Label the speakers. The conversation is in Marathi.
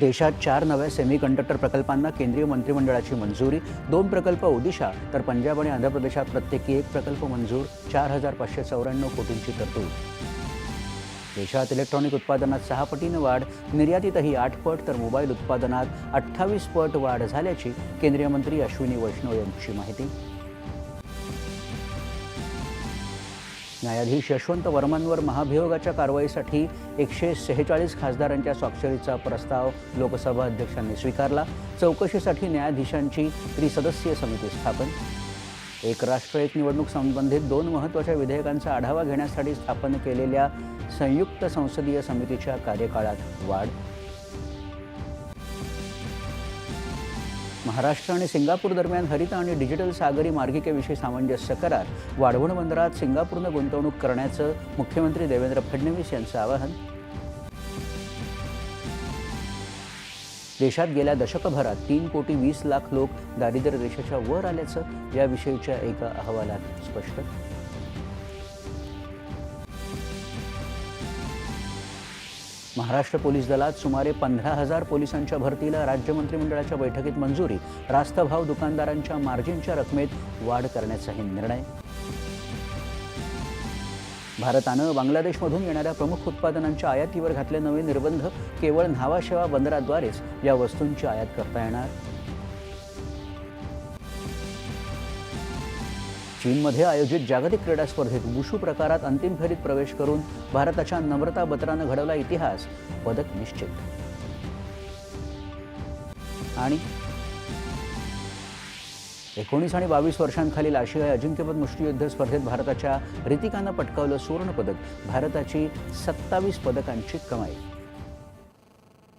Speaker 1: देशात चार नव्या सेमीकंडक्टर प्रकल्पांना केंद्रीय मंत्रिमंडळाची मंजुरी दोन प्रकल्प ओदिशा तर पंजाब आणि आंध्र प्रदेशात प्रत्येकी एक प्रकल्प मंजूर चार हजार पाचशे चौऱ्याण्णव कोटींची तरतूद. देशात इलेक्ट्रॉनिक उत्पादनात सहा पटीनं वाढ निर्यातीतही आठ पट तर मोबाईल उत्पादनात अठ्ठावीस पट वाढ झाल्याची केंद्रीय मंत्री अश्विनी वैष्णव यांची माहिती. न्यायाधीश यशवंत वर्मांवर महाभियोगाच्या कारवाईसाठी एकशे सेहेचाळीस खासदारांच्या स्वाक्षरीचा प्रस्ताव लोकसभा अध्यक्षांनी स्वीकारला. चौकशीसाठी न्यायाधीशांची त्रिसदस्यीय समिती स्थापन. एक राष्ट्र एक निवडणूक संबंधित दोन महत्त्वाच्या विधेयकांचा आढावा घेण्यासाठी स्थापन केलेल्या संयुक्त संसदीय समितीच्या कार्यकाळात वाढ महाराष्ट्र आणि सिंगापूर दरम्यान हरित आणि डिजिटल सागरी मार्गिकेविषयी सामंजस्य करार वाढवण बंदरात सिंगापूरनं गुंतवणूक करण्याचं मुख्यमंत्री देवेंद्र फडणवीस यांचं आवाहन. देशात गेल्या दशकभरात तीन कोटी वीस लाख लोक दारिद्र्य रेषेच्या वर आल्याचं याविषयीच्या एका अहवालात स्पष्ट महाराष्ट्र पोलीस दलात सुमारे पंधरा हजार पोलिसांच्या भरतीला राज्य मंत्रिमंडळाच्या बैठकीत मंजुरी. रास्त भाव दुकानदारांच्या मार्जिनच्या रकमेत वाढ करण्याचाही निर्णय. भारतानं बांगलादेशमधून येणाऱ्या प्रमुख उत्पादनांच्या आयातीवर घातले नवे निर्बंध केवळ न्हावाशेवा बंदराद्वारेच या वस्तूंची आयात करता येणार. चीनमध्ये आयोजित जागतिक क्रीडा स्पर्धेत वुशू प्रकारात अंतिम फेरीत प्रवेश करून भारताच्या नम्रता बत्रानं घडवला इतिहास. पदक निश्चित. आणि एकोणीस आणि बावीस वर्षांखालील आशियाई अजिंक्यपद मुष्टियुद्ध स्पर्धेत भारताच्या रितिकानं पटकावलं सुवर्णपदक भारताची सत्तावीस पदकांची कमाई.